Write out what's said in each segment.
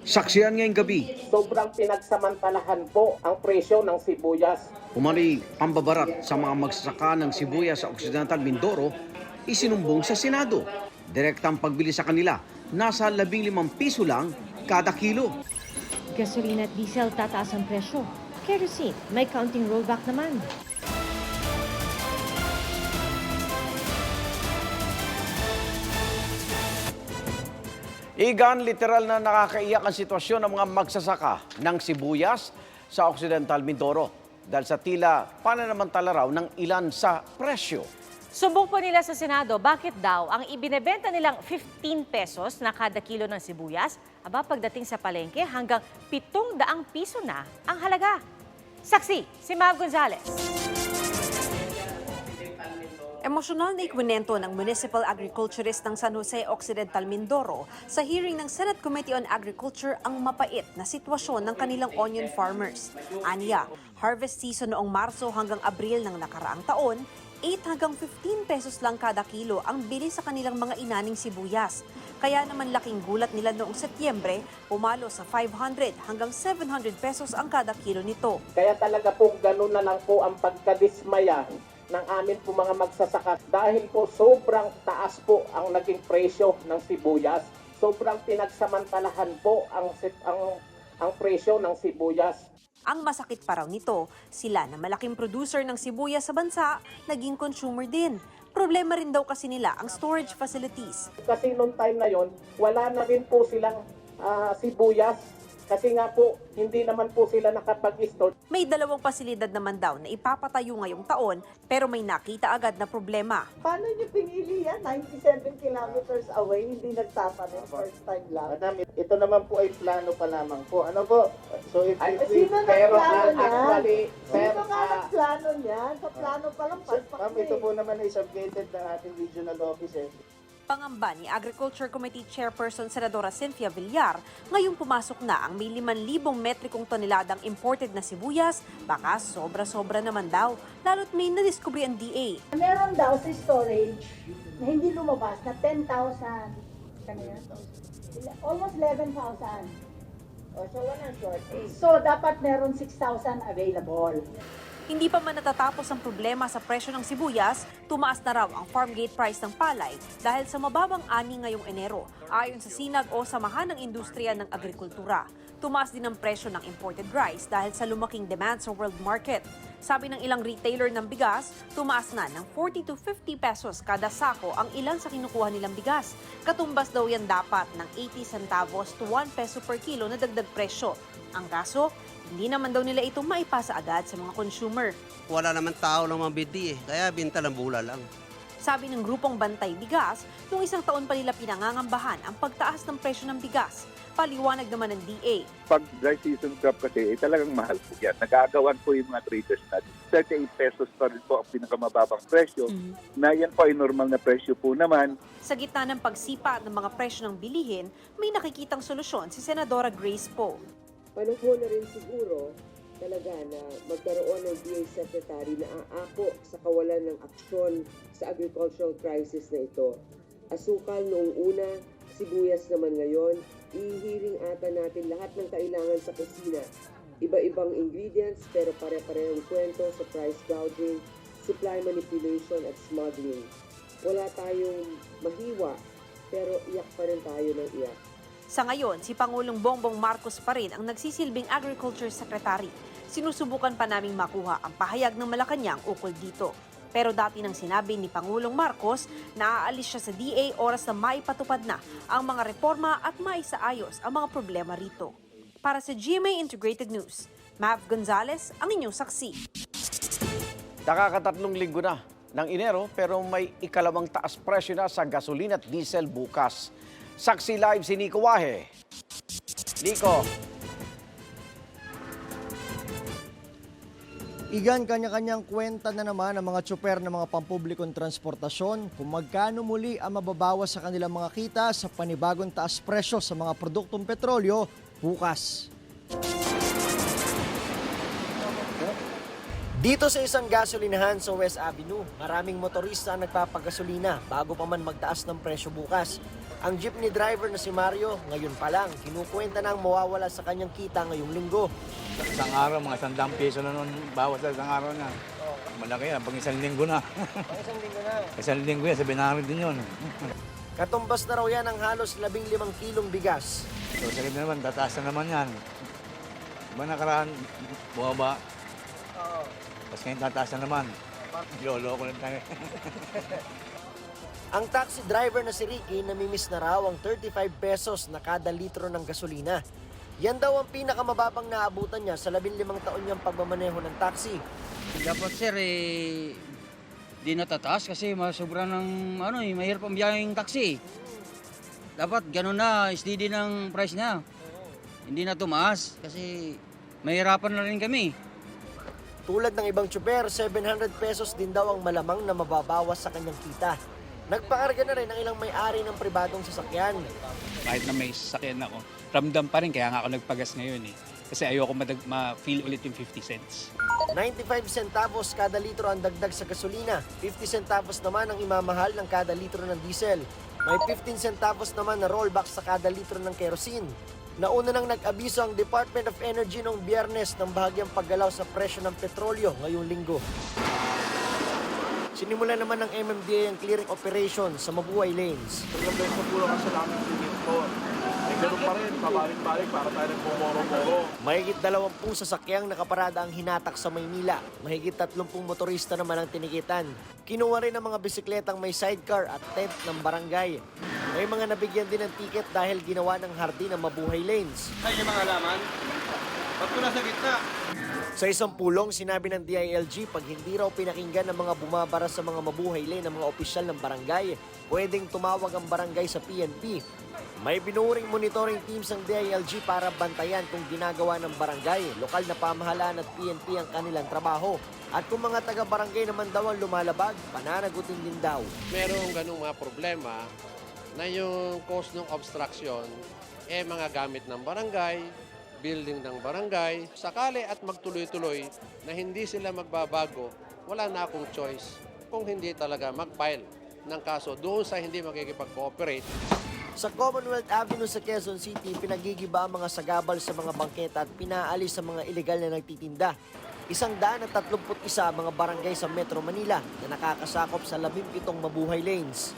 Saksiyan ngayong gabi, Sobrang pinagsamantalahan po ang presyo ng sibuyas. umano'y pambabarat sa mga magsasaka ng sibuyas sa Occidental Mindoro, isinumbong sa Senado. Direktang pagbili sa kanila, nasa 15 piso lang kada kilo. Gasolina at diesel tataas ang presyo. Kerosene, may counting rollback naman. Igan, literal na nakakaiyak ang sitwasyon ng mga magsasaka ng sibuyas sa Occidental Mindoro dahil sa tila pananamantala raw ng ilan sa presyo. Sumbong po nila sa Senado, bakit daw ang ibinebenta nilang 15 pesos na kada kilo ng sibuyas, aba pagdating sa palengke hanggang 700 piso na ang halaga. Saksi, si Mav Gonzalez. Emosyonal na ikwinento ng Municipal Agriculturist ng San Jose Occidental Mindoro sa hearing ng Senate Committee on Agriculture ang mapait na sitwasyon ng kanilang onion farmers. Anya, harvest season noong Marso hanggang Abril ng nakaraang taon, 8 hanggang 15 pesos lang kada kilo ang bili sa kanilang mga inaning sibuyas. Kaya naman laking gulat nila noong Setyembre, pumalo sa 500 hanggang 700 pesos ang kada kilo nito. Kaya talaga po ganun na lang po ang pagkadismaya ng amin po mga magsasaka dahil po sobrang taas po ang naging presyo ng sibuyas. Sobrang pinagsamantalahan po ang ang ang presyo ng sibuyas. Ang masakit pa raw nito, sila na malaking producer ng sibuyas sa bansa, naging consumer din. Problema rin daw kasi nila ang storage facilities. Kasi noong time na yon, wala na rin po silang ah, sibuyas kasi nga po hindi naman po sila nakapag-store. May dalawang pasilidad naman daw na ipapatayo ngayong taon pero may nakita agad na problema. Paano niyo pinili yan? 97 kilometers away, hindi nagtatanim, first time lang. Madam, ito naman po ay plano pa lamang po. Ano po? So if, Ay, we, Sino pero nagplano ah, niyan? actually, sir, Sino nga ah, nagplano niyan? Sa plano pa lang, paspak ma'am, na ito eh. po naman ay submitted ng ating regional officer. Pangamba ni Agriculture Committee Chairperson Senadora Cynthia Villar, ngayong pumasok na ang may 5,000 metrikong toneladang imported na sibuyas, baka sobra-sobra naman daw, lalo't may nadiskubre ang DA. Meron daw sa storage na hindi lumabas na 10,000. Kano yan? Almost 11,000. O, so shortage. So, dapat meron 6,000 available. Hindi pa man natatapos ang problema sa presyo ng sibuyas, tumaas na raw ang farm gate price ng palay dahil sa mababang ani ngayong Enero, ayon sa Sinag o Samahan ng Industriya ng Agrikultura. Tumaas din ang presyo ng imported rice dahil sa lumaking demand sa world market. Sabi ng ilang retailer ng bigas, tumaas na ng 40 to 50 pesos kada sako ang ilan sa kinukuha nilang bigas. Katumbas daw yan dapat ng 80 centavos to 1 peso per kilo na dagdag presyo. Ang kaso, hindi naman daw nila ito maipasa agad sa mga consumer. wala naman tao lang mabidi eh. Kaya binta lang bula lang. Sabi ng grupong Bantay Bigas, noong isang taon pa nila pinangangambahan ang pagtaas ng presyo ng bigas. Paliwanag naman ng DA. pag dry season crop kasi, eh, talagang mahal po yan. Nagagawan po yung mga traders natin. 38 pesos pa rin po ang pinakamababang presyo. Na yan po ay normal na presyo po naman. Sa gitna ng pagsipa ng mga presyo ng bilihin, may nakikitang solusyon si Senadora Grace Poe. Panahon na rin siguro talaga na magkaroon ng DA Secretary na aako sa kawalan ng aksyon sa agricultural crisis na ito. Asukal noong una, sibuyas naman ngayon, ihiring ata natin lahat ng kailangan sa kusina. Iba-ibang ingredients pero pare-parehong kwento sa price gouging, supply manipulation at smuggling. Wala tayong mahiwa pero iyak pa rin tayo ng iyak. Sa ngayon, si Pangulong Bongbong Marcos pa rin ang nagsisilbing Agriculture Secretary. Sinusubukan pa naming makuha ang pahayag ng Malacanang ukol dito. Pero dati nang sinabi ni Pangulong Marcos na aalis siya sa DA oras na maipatupad na ang mga reforma at maisaayos ang mga problema rito. Para sa GMA Integrated News, Mav Gonzalez ang inyong saksi. Nakakatatlong linggo na ng Enero pero may ikalawang taas presyo na sa gasolina at diesel bukas. Saksi live si Nico Wahe. Nico, Igan, kanya-kanyang kwenta na naman ang mga tsuper ng mga pampublikong transportasyon kung magkano muli ang mababawas sa kanilang mga kita sa panibagong taas presyo sa mga produktong petrolyo bukas. Dito sa isang gasolinahan sa West Avenue, maraming motorista ang nagpapagasolina bago pa man magtaas ng presyo bukas. Ang jeepney driver na si Mario, ngayon pa lang, kinukwenta na ang mawawala sa kanyang kita ngayong linggo. Isang araw, mga sandang piso na nun, bawas sa isang araw na. Malaki yan, pag isang linggo na. isang linggo na. isang linggo yan, sabi namin din yun. Katumbas na raw yan ang halos 15 kilong bigas. So, sa na naman, tataas na naman yan. Ba nakaraan, bumaba. Oo. Tapos ngayon tataas na naman. Lolo ko lang tayo. Ang taxi driver na si Ricky namimiss na raw ang 35 pesos na kada litro ng gasolina. Yan daw ang pinakamababang naabutan niya sa 15 taon niyang pagmamaneho ng taxi. Dapat sir, eh, di natataas kasi masubra ng ano eh, mahirap ang biyaheng taxi. Dapat ganun na, steady ng price niya. Hindi na tumaas kasi mahirapan na rin kami. Tulad ng ibang tsuper, 700 pesos din daw ang malamang na mababawas sa kanyang kita. Nagpakarga na rin ang ilang may-ari ng pribadong sasakyan. kahit na may sasakyan ako, ramdam pa rin kaya nga ako nagpagas ngayon eh. Kasi ayoko madag- ma-feel ulit yung 50 cents. 95 centavos kada litro ang dagdag sa gasolina. 50 centavos naman ang imamahal ng kada litro ng diesel. May 15 centavos naman na rollback sa kada litro ng kerosene. Nauna nang nag-abiso ang Department of Energy noong biyernes ng bahagyang paggalaw sa presyo ng petrolyo ngayong linggo. Sinimula naman ng MMDA ang clearing operation sa Mabuhay Lanes. Na po lang kasi namin sinit po. Eh, ganun pa rin, pabalik-balik para tayo nagpumoro-moro. Mahigit dalawampung sasakyang nakaparada ang hinatak sa Maynila. Mahigit tatlumpung motorista naman ang tinikitan. Kinuha rin ang mga bisikletang may sidecar at tent ng barangay. May mga nabigyan din ng tiket dahil ginawa ng hardin ang mabuhay lanes. Ay, yung mga laman? Ba't ko nasa gitna? Sa isang pulong, sinabi ng DILG pag hindi raw pinakinggan ng mga bumabara sa mga mabuhay lane ng mga opisyal ng barangay, pwedeng tumawag ang barangay sa PNP. May binuring monitoring teams ang DILG para bantayan kung ginagawa ng barangay, lokal na pamahalaan at PNP ang kanilang trabaho. At kung mga taga-barangay naman daw ang lumalabag, pananagutin din daw. merong ganung mga problema na yung cause ng obstruction eh mga gamit ng barangay, building ng barangay. Sakali at magtuloy-tuloy na hindi sila magbabago, wala na akong choice kung hindi talaga mag-file ng kaso doon sa hindi makikipag-cooperate Sa Commonwealth Avenue sa Quezon City, pinagigiba ang mga sagabal sa mga bangketa at pinaalis sa mga ilegal na nagtitinda. Isang daan at 31 mga barangay sa Metro Manila na nakakasakop sa 17 mabuhay lanes.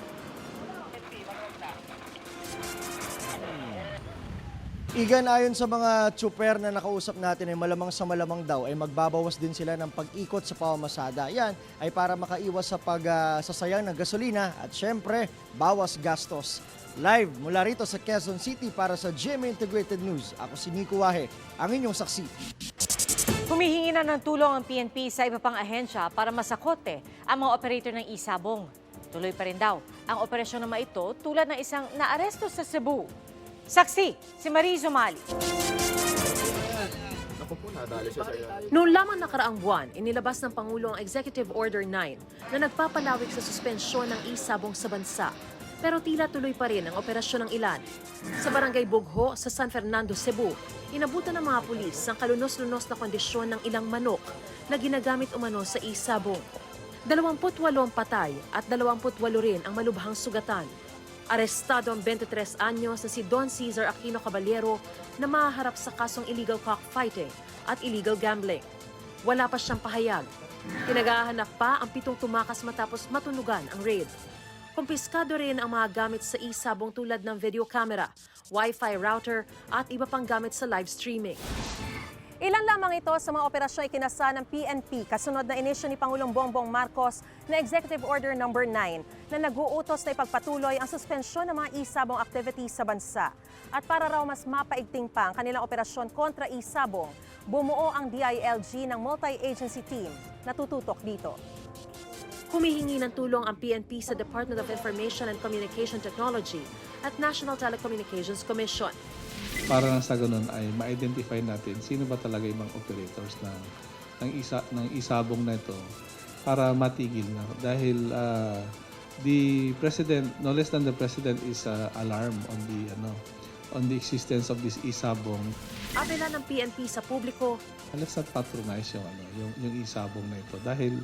Igan ayon sa mga tsuper na nakausap natin ay malamang sa malamang daw ay magbabawas din sila ng pag-ikot sa pamamasada. Yan ay para makaiwas sa pagsasayang ng gasolina at syempre bawas gastos. Live mula rito sa Quezon City para sa GMA Integrated News. Ako si Nico Wahe, ang inyong saksi. Humihingi na ng tulong ang PNP sa iba pang ahensya para masakote ang mga operator ng isabong. Tuloy pa rin daw ang operasyon ng mga ito tulad ng isang naaresto sa Cebu. Saksi, si Marie Zumali. Ako po, nadali siya sa'yo. Noong lamang nakaraang buwan, inilabas ng Pangulo ang Executive Order 9 na nagpapalawig sa suspensyon ng isabong sa bansa. Pero tila tuloy pa rin ang operasyon ng ilan. Sa barangay Bugho sa San Fernando, Cebu, inabutan ng mga pulis ang kalunos-lunos na kondisyon ng ilang manok na ginagamit umano sa isabong. 28 patay at 28 rin ang malubhang sugatan. Arestado ang 23 anyos na si Don Cesar Aquino Caballero na mahaharap sa kasong illegal cockfighting at illegal gambling. Wala pa siyang pahayag. Pinagahanap pa ang pitong tumakas matapos matunugan ang raid. Kumpiskado rin ang mga gamit sa isabong tulad ng video camera, Wi-Fi router at iba pang gamit sa live streaming. Ilan lamang ito sa mga operasyon ikinasa ng PNP kasunod na inisyo ni Pangulong Bongbong Marcos na Executive Order No. 9 na nag-uutos na ipagpatuloy ang suspensyon ng mga isabong activities sa bansa. At para raw mas mapaigting pa ang kanilang operasyon kontra isabong, bumuo ang DILG ng multi-agency team na tututok dito. Humihingi ng tulong ang PNP sa Department of Information and Communication Technology at National Telecommunications Commission. Para na sa ganun ay ma-identify natin sino ba talaga yung mga operators ng ng isa ng isabong na ito para matigil na. Dahil uh, the president no less than the president is uh, alarm on the ano on the existence of this isabong. Abela ng PNP sa publiko, let's not patronize yung ano yung yung isabong na ito dahil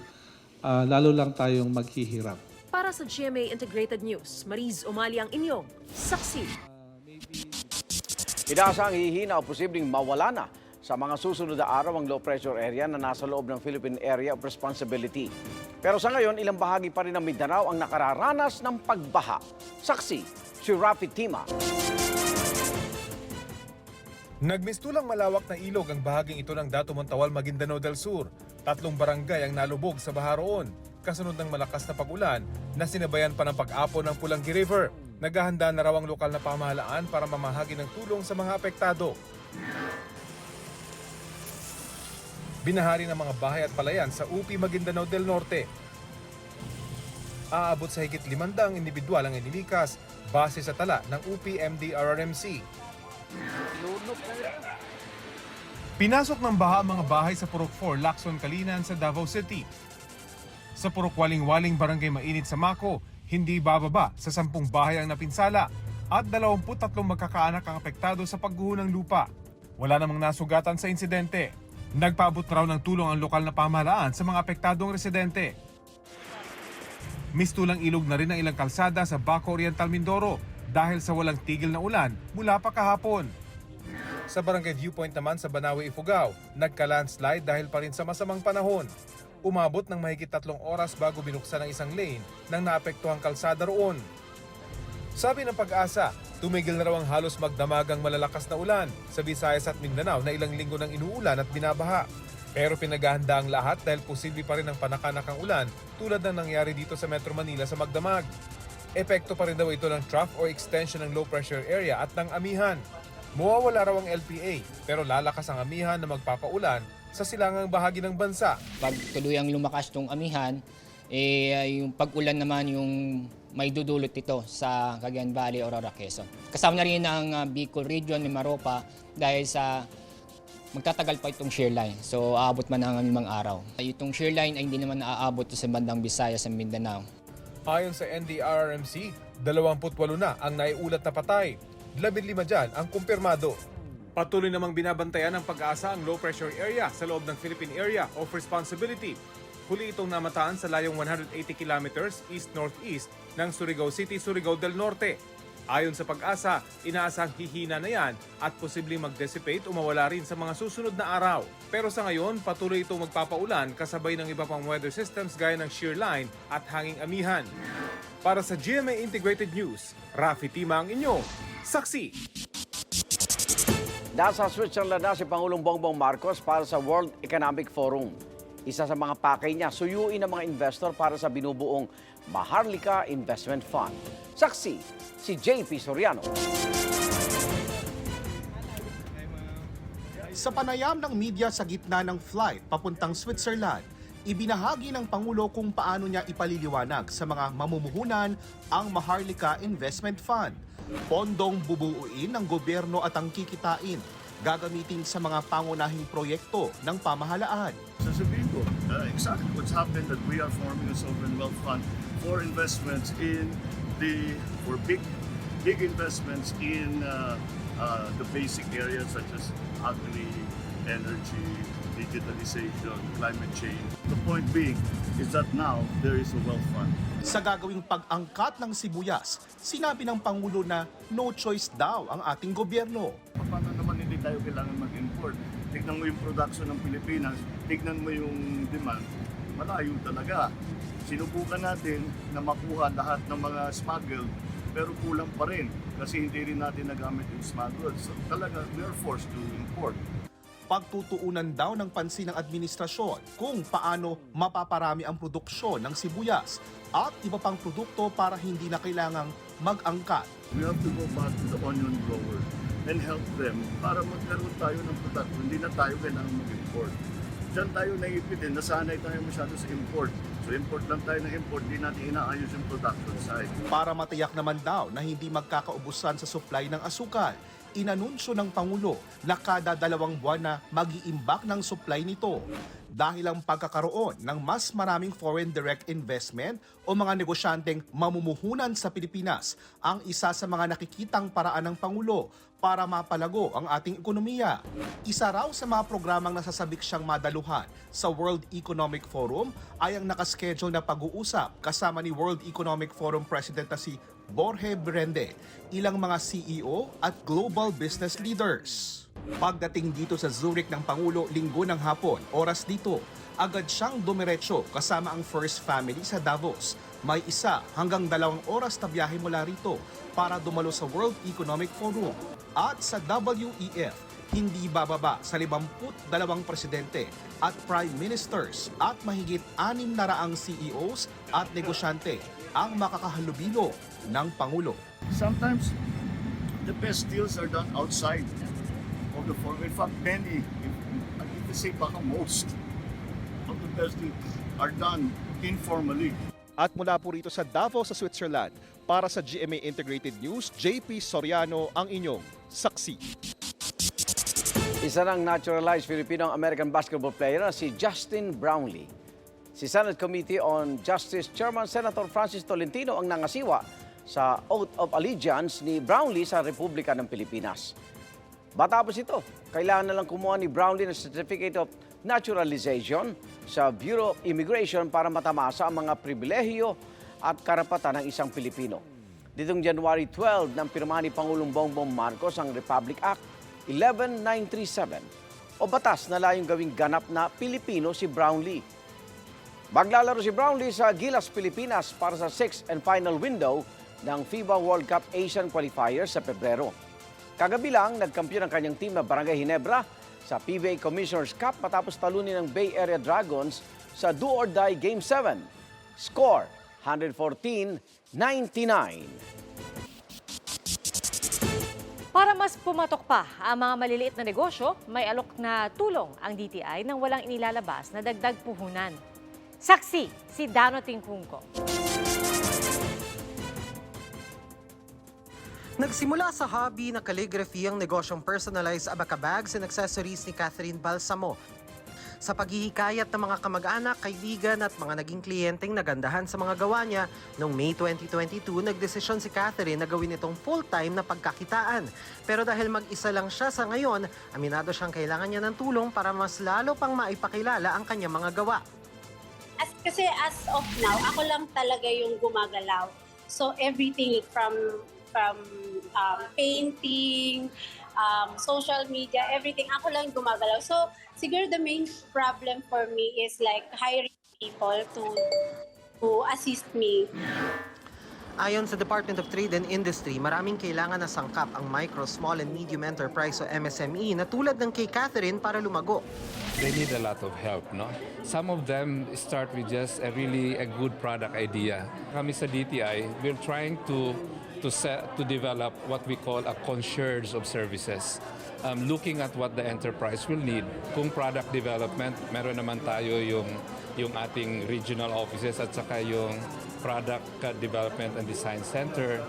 uh, lalo lang tayong maghihirap. Para sa GMA Integrated News, Mariz Umali ang inyong saksi. Inaasang hihina o posibleng mawala na sa mga susunod na araw ang low pressure area na nasa loob ng Philippine Area of Responsibility. Pero sa ngayon, ilang bahagi pa rin ng Mindanao ang nakararanas ng pagbaha. Saksi, si Rafi Tima. Nagmistulang malawak na ilog ang bahaging ito ng Dato Montawal, Maguindanao del Sur. Tatlong barangay ang nalubog sa baha roon, kasunod ng malakas na pag-ulan na sinabayan pa ng pag-apo ng Pulangi River. Naghahanda na raw ang lokal na pamahalaan para mamahagi ng tulong sa mga apektado. Binahari ng mga bahay at palayan sa UP Maguindanao del Norte. Aabot sa higit limandang individual ang inilikas base sa tala ng UP MDRRMC. Pinasok ng baha ang mga bahay sa Purok 4, Lacson, Kalinan sa Davao City. Sa Purok Waling-Waling, Barangay Mainit sa Mako, hindi bababa sa 10 bahay ang napinsala at 23 magkakaanak ang apektado sa pagguho ng lupa. Wala namang nasugatan sa insidente. Nagpaabot raw ng tulong ang lokal na pamahalaan sa mga apektadong residente. Mistulang ilog na rin ang ilang kalsada sa Baco Oriental Mindoro dahil sa walang tigil na ulan mula pa kahapon. Sa Barangay Viewpoint naman sa Banawe, Ifugao, nagka-landslide dahil pa rin sa masamang panahon. Umabot ng mahigit tatlong oras bago binuksan ang isang lane ng naapektuhang kalsada roon. Sabi ng pag-asa, tumigil na raw ang halos magdamagang malalakas na ulan sa Visayas at Mindanao na ilang linggo ng inuulan at binabaha. Pero pinaghahanda ang lahat dahil posible pa rin ang panakanakang ulan tulad ng nangyari dito sa Metro Manila sa Magdamag. Epekto pa rin daw ito ng trough or extension ng low pressure area at ng amihan. Mawawala raw ang LPA pero lalakas ang amihan na magpapaulan sa silangang bahagi ng bansa. Pag tuluyang lumakas tong amihan, eh, yung pag-ulan naman yung may dudulot ito sa Cagayan Valley, Aurora, Quezon. Kasama na rin ang uh, Bicol Region, Mimaropa dahil sa magtatagal pa itong shear line. So aabot man ang limang araw. Itong shear line ay hindi naman naaabot sa bandang Visayas sa Mindanao. Ayon sa NDRRMC, 28 na ang naiulat na patay. 15 dyan ang kumpirmado. Patuloy namang binabantayan ng pag-asa ang low pressure area sa loob ng Philippine Area of Responsibility. Huli itong namataan sa layong 180 kilometers east-northeast ng Surigao City, Surigao del Norte. Ayon sa pag-asa, inaasang hihina na yan at posibleng mag-dissipate o mawala rin sa mga susunod na araw. Pero sa ngayon, patuloy itong magpapaulan kasabay ng iba pang weather systems gaya ng shear line at hanging amihan. Para sa GMA Integrated News, Rafi Tima ang inyo, saksi. Nasa Switzerland na si Pangulong Bongbong Marcos para sa World Economic Forum. Isa sa mga pakay niya, suyuin ng mga investor para sa binubuong Maharlika Investment Fund. Saksi, si JP Soriano. Sa panayam ng media sa gitna ng flight papuntang Switzerland, ibinahagi ng Pangulo kung paano niya ipaliliwanag sa mga mamumuhunan ang Maharlika Investment Fund. Pondong bubuuin ng gobyerno at ang kikitain gagamitin sa mga pangunahing proyekto ng pamahalaan. Sasabihin ko, uh, exactly what's happened that we are forming a sovereign wealth fund for investments in the, for big, big investments in uh, uh, the basic areas such as agri, energy, digitalization, climate change. The point being is that now there is a wealth fund. Sa gagawing pag-angkat ng sibuyas, sinabi ng Pangulo na no choice daw ang ating gobyerno. Paano naman hindi tayo kailangan mag-import? Tignan mo yung production ng Pilipinas, tignan mo yung demand, malayo talaga. Sinubukan natin na makuha lahat ng mga smuggled pero kulang pa rin kasi hindi rin natin nagamit yung smuggled. So talaga, we are forced to import. Pagtutuunan daw ng pansin ng administrasyon kung paano mapaparami ang produksyon ng sibuyas at iba pang produkto para hindi na kailangang mag-angkat. We have to go back to the onion grower and help them para magkaroon tayo ng production. Hindi na tayo kailangan mag-import. Diyan tayo naipit eh. Nasanay tayo masyado sa import. So import lang tayo ng import, hindi natin inaayos yung production side. Para matiyak naman daw na hindi magkakaubusan sa supply ng asukal, inanunsyo ng Pangulo na kada dalawang buwan na mag-iimbak ng supply nito. dahil ang pagkakaroon ng mas maraming foreign direct investment o mga negosyanteng mamumuhunan sa Pilipinas ang isa sa mga nakikitang paraan ng Pangulo para mapalago ang ating ekonomiya. Isa raw sa mga programang nasasabik siyang madaluhan sa World Economic Forum ay ang nakaschedule na pag-uusap kasama ni World Economic Forum President na si Borge Brende, ilang mga CEO at global business leaders. Pagdating dito sa Zurich ng Pangulo linggo ng hapon, oras dito, agad siyang dumiretso kasama ang First Family sa Davos. May isa hanggang dalawang oras na biyahe mula rito para dumalo sa World Economic Forum. At sa WEF, hindi bababa sa 52 presidente at prime ministers at mahigit anim na raang CEOs at negosyante ang makakahalubilo ng Pangulo. Sometimes the best deals are done outside of the forum. In fact, many, if, I need to say baka most of the best deals are done informally. At mula po rito sa Davao sa Switzerland, para sa GMA Integrated News, JP Soriano ang inyong saksi. Isa ng naturalized Filipino-American basketball player na si Justin Brownlee. Si Senate Committee on Justice Chairman Senator Francis Tolentino ang nangasiwa sa Oath of Allegiance ni Brownlee sa Republika ng Pilipinas. Matapos ito, kailangan na lang kumuha ni Brownlee ng Certificate of Naturalization sa Bureau of Immigration para matamasa ang mga pribilehiyo at karapatan ng isang Pilipino. Ditong January 12 nang pirmahan ni Pangulong Bongbong Marcos ang Republic Act 11937 o batas na layong gawing ganap na Pilipino si Brownlee. Maglalaro si Brownlee sa Gilas, Pilipinas para sa sixth and final window ng FIBA World Cup Asian Qualifiers sa Pebrero. Kagabi lang, nagkampiyon ang kanyang team na Barangay Hinebra sa PBA Commissioner's Cup matapos talunin ng Bay Area Dragons sa Do or Die Game 7. Score 114-99. Para mas pumatok pa ang mga maliliit na negosyo, may alok na tulong ang DTI nang walang inilalabas na dagdag puhunan. Saksi si Dano Tingkungko. Nagsimula sa hobby na calligraphy ang negosyong personalized abaca bags and accessories ni Catherine Balsamo. Sa paghihikayat ng mga kamag-anak, kaibigan at mga naging kliyenteng nagandahan sa mga gawa niya, noong May 2022, nagdesisyon si Catherine na gawin itong full-time na pagkakitaan. Pero dahil mag-isa lang siya sa ngayon, aminado siyang kailangan niya ng tulong para mas lalo pang maipakilala ang kanyang mga gawa. As, kasi as of now, ako lang talaga yung gumagalaw. So everything from from um, painting, um, social media, everything, ako lang gumagalaw. So siguro the main problem for me is like hiring people to to assist me. Ayon sa Department of Trade and Industry, maraming kailangan na sangkap ang micro, small and medium enterprise o MSME na tulad ng kay Catherine para lumago. they need a lot of help, no? Some of them start with just a really a good product idea. Kami sa DTI, we're trying to to set, to develop what we call a concierge of services. Um, looking at what the enterprise will need. Kung product development, meron naman tayo yung yung ating regional offices at saka yung product development and design center.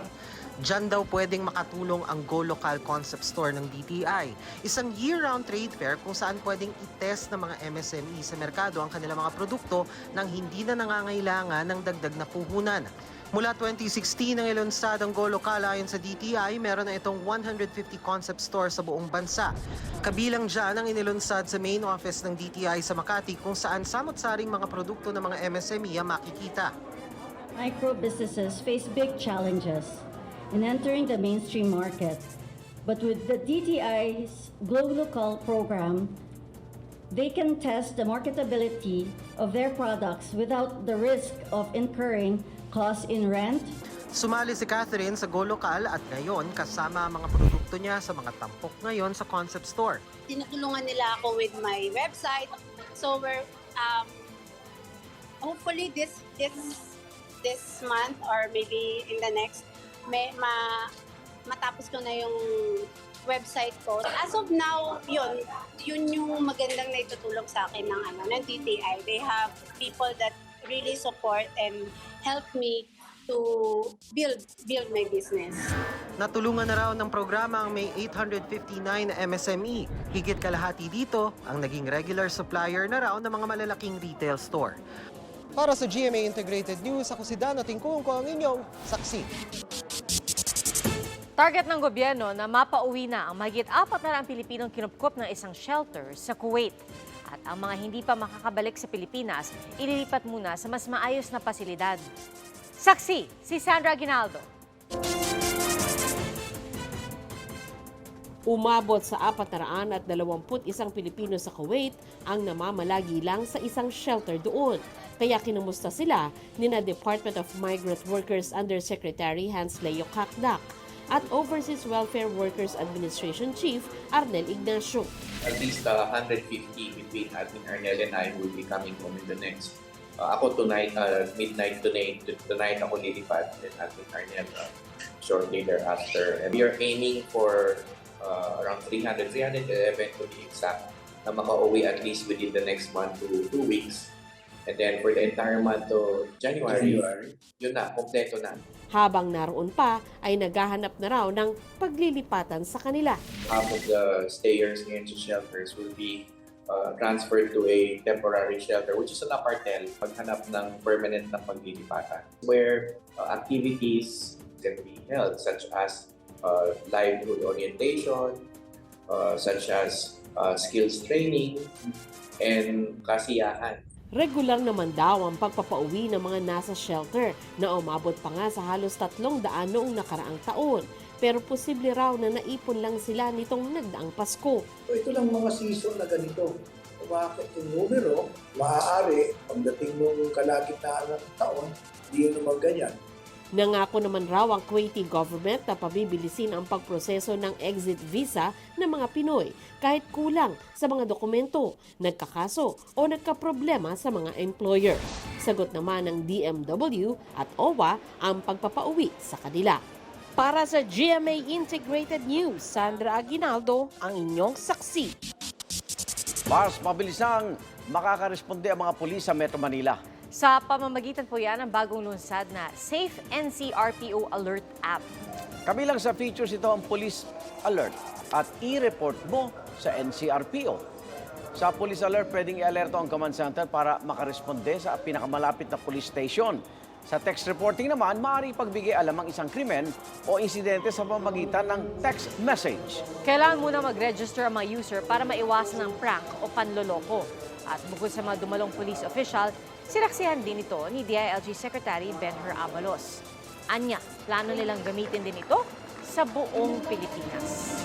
Diyan daw pwedeng makatulong ang Go Local Concept Store ng DTI. Isang year-round trade fair kung saan pwedeng i-test ng mga MSME sa merkado ang kanilang mga produkto nang hindi na nangangailangan ng dagdag na puhunan. Mula 2016 nang ilunsad ang Go Local ayon sa DTI, meron na itong 150 concept stores sa buong bansa. Kabilang dyan ang inilunsad sa main office ng DTI sa Makati kung saan samot-saring mga produkto ng mga MSME ang makikita. Micro businesses face big challenges in entering the mainstream market. But with the DTI's Glow Local program, they can test the marketability of their products without the risk of incurring costs in rent, Sumali si Catherine sa Go Local at ngayon kasama ang mga produkto niya sa mga tampok ngayon sa concept store. Tinutulungan nila ako with my website. So we're um, hopefully this this this month or maybe in the next may ma matapos ko na yung website ko. As of now, yun, yun yung magandang naitutulong sa akin ng ano ng DTI. They have people that really support and help me to build build my business. Natulungan na raw ng programa ang may 859 na MSME. Higit kalahati dito ang naging regular supplier na raw ng mga malalaking retail store. Para sa GMA Integrated News, ako si Dano Tingkungko ang inyong saksi. Target ng gobyerno na mapauwi na ang mahigit apat na raang Pilipinong kinupkup ng isang shelter sa Kuwait. At ang mga hindi pa makakabalik sa Pilipinas, ililipat muna sa mas maayos na pasilidad. Saksi, si Sandra Aguinaldo. Umabot sa 421 Pilipino sa Kuwait ang namamalagi lang sa isang shelter doon. Kaya kinumusta sila ni na Department of Migrant Workers Undersecretary Hans Leo Kakdak at Overseas Welfare Workers Administration Chief Arnel Ignacio. At least uh, 150 between Admin Arnel and I will be coming home in the next Uh, ako tonight, uh, midnight tonight, tonight ako lilipad, then Admin Arnel uh, shortly thereafter. And we are aiming for uh, around 300, 311 to be exact, na makauwi at least within the next month to two weeks. And then for the entire month of January, yun na, kompleto na. Habang naroon pa ay naghahanap na raw ng paglilipatan sa kanila. Half of the stayers ngayon sa shelters will be uh, transferred to a temporary shelter, which is an apartel, paghanap ng permanent na paglilipatan, where uh, activities can be held, such as uh, livelihood orientation, uh, such as uh, skills training, and kasiyahan. Regular naman daw ang pagpapauwi ng mga nasa shelter na umabot pa nga sa halos tatlong daan noong nakaraang taon. Pero posible raw na naipon lang sila nitong nagdaang Pasko. Ito lang mga season na ganito. Bakit yung numero, maaari, pagdating nung kalagitnaan ng taon, hindi yun naman ganyan. Nangako naman raw ang Kuwaiti government na pabibilisin ang pagproseso ng exit visa ng mga Pinoy kahit kulang sa mga dokumento, nagkakaso o nagkaproblema sa mga employer. Sagot naman ng DMW at OWA ang pagpapauwi sa kanila. Para sa GMA Integrated News, Sandra Aguinaldo, ang inyong saksi. Mas mabilisang makakaresponde ang mga pulis sa Metro Manila. Sa pamamagitan po yan ng bagong lunsad na Safe NCRPO Alert app. Kabilang sa features ito ang Police Alert at i-report mo sa NCRPO. Sa Police Alert, pwedeng i-alerto ang command center para makaresponde sa pinakamalapit na police station. Sa text reporting naman, maaari pagbigay alam ang isang krimen o insidente sa pamamagitan ng text message. Kailangan muna mag-register ang mga user para maiwasan ng prank o panloloko. At bukod sa mga dumalong police official, sinaksihan din ito ni DILG Secretary Benher Abalos. Anya, plano nilang gamitin din ito sa buong Pilipinas.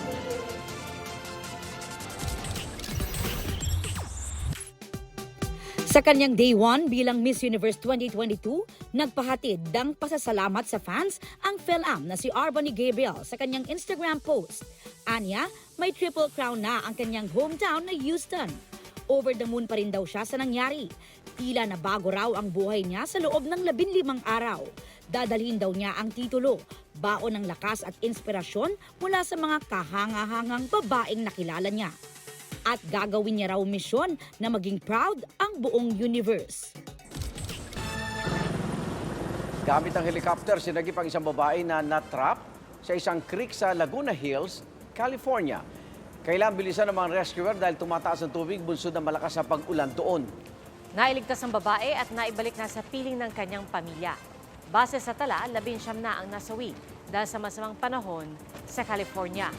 Sa kanyang day 1 bilang Miss Universe 2022, nagpahatid ng pasasalamat sa fans ang PhilAm na si Arbony Gabriel sa kanyang Instagram post. Anya, may triple crown na ang kanyang hometown na Houston. Over the moon pa rin daw siya sa nangyari. Tila na bago raw ang buhay niya sa loob ng 15 araw. Dadalhin daw niya ang titulo, baon ng lakas at inspirasyon mula sa mga kahanga-hangang babaeng nakilala niya at gagawin niya raw misyon na maging proud ang buong universe. Gamit ang helicopter, sinagip ang isang babae na natrap sa isang creek sa Laguna Hills, California. Kailangan bilisan ng mga rescuer dahil tumataas ang tubig bunsod ng malakas na pag-ulan doon. Nailigtas ang babae at naibalik na sa piling ng kanyang pamilya. Base sa tala, labing siyam na ang nasawi dahil sa masamang panahon sa California.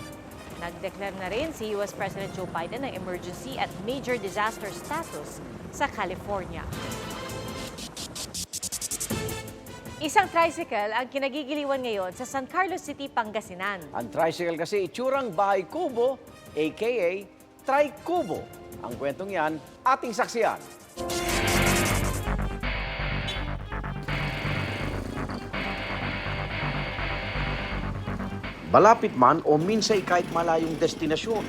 Nag-declare na rin si US President Joe Biden ng emergency at major disaster status sa California. Isang tricycle ang kinagigiliwan ngayon sa San Carlos City, Pangasinan. Ang tricycle kasi itsurang bahay kubo, aka Tri-Kubo. Ang kwentong yan, ating saksiyan. Malapit man o minsay kahit malayong destinasyon.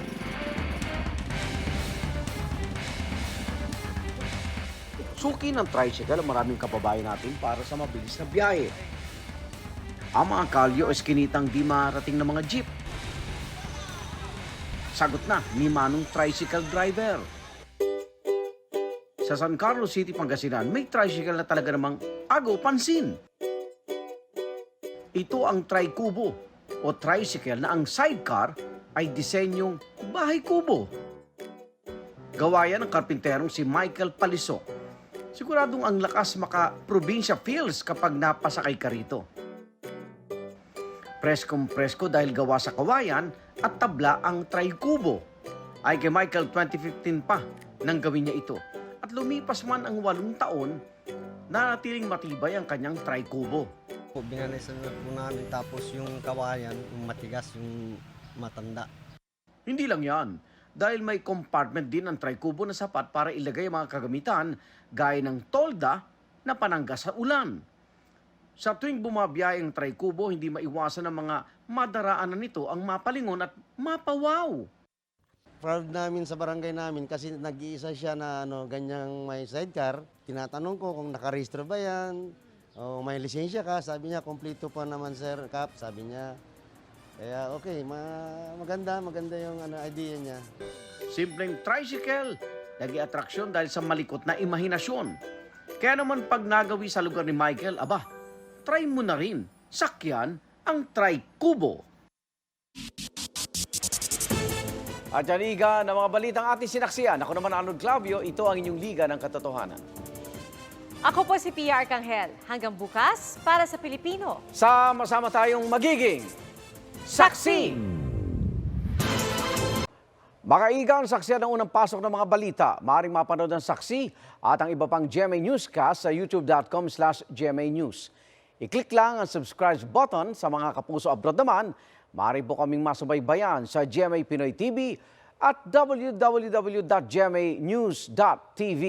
Suki ng tricycle ang maraming kababayan natin para sa mabilis na biyahe. Ang mga kalyo o eskinitang di marating ng mga jeep. Sagot na ni Manong Tricycle Driver. Sa San Carlos City, Pangasinan, may tricycle na talaga namang agaw pansin. Ito ang Tri-Kubo. O tricycle na ang sidecar ay disenyong bahay kubo. Gawa yan ng karpinterong si Michael Palisok. Siguradong ang lakas maka-probinsya feels kapag napasakay ka rito. Preskong presko dahil gawa sa kawayan at tabla ang trikubo. Ay kay Michael 2015 pa nang gawin niya ito. At lumipas man ang walong taon, nanatiling matibay ang kanyang trikubo. Na po namin tapos yung kawayan, yung matigas, yung matanda. Hindi lang yan, dahil may compartment din ang trikubo na sapat para ilagay ang mga kagamitan gaya ng tolda na pananggas sa ulan. Sa tuwing bumabiyahe ang trikubo, hindi maiwasan ng mga madaraanan nito ang mapalingon at mapawaw. Proud namin sa barangay namin kasi nag-iisa siya na ano, ganyang may sidecar. Tinatanong ko kung nakarehistro ba yan, o may lisensya ka. Sabi niya, kompleto pa naman sir, Kap. Sabi niya, kaya okay, ma- maganda, maganda yung ano, idea niya. Simpleng tricycle, naging atraksyon dahil sa malikot na imahinasyon. Kaya naman pag nagawi sa lugar ni Michael, aba, try mo na rin. Sakyan ang trikubo. At yan, Iga, ng mga balitang ating sinaksiyan. Ako naman, Arnold Clavio, ito ang inyong Liga ng Katotohanan. Ako po si Pia Arcangel. Hanggang bukas, para sa Pilipino. Sama-sama tayong magiging saksi! Makaigang saksiyan ng unang pasok ng mga balita. Maaring mapanood ang saksi at ang iba pang GMA Newscast sa youtube.com slash GMA News. I-click lang ang subscribe button sa mga kapuso abroad naman. Maaari po kaming masubaybayan sa GMA Pinoy TV at www.gmanews.tv.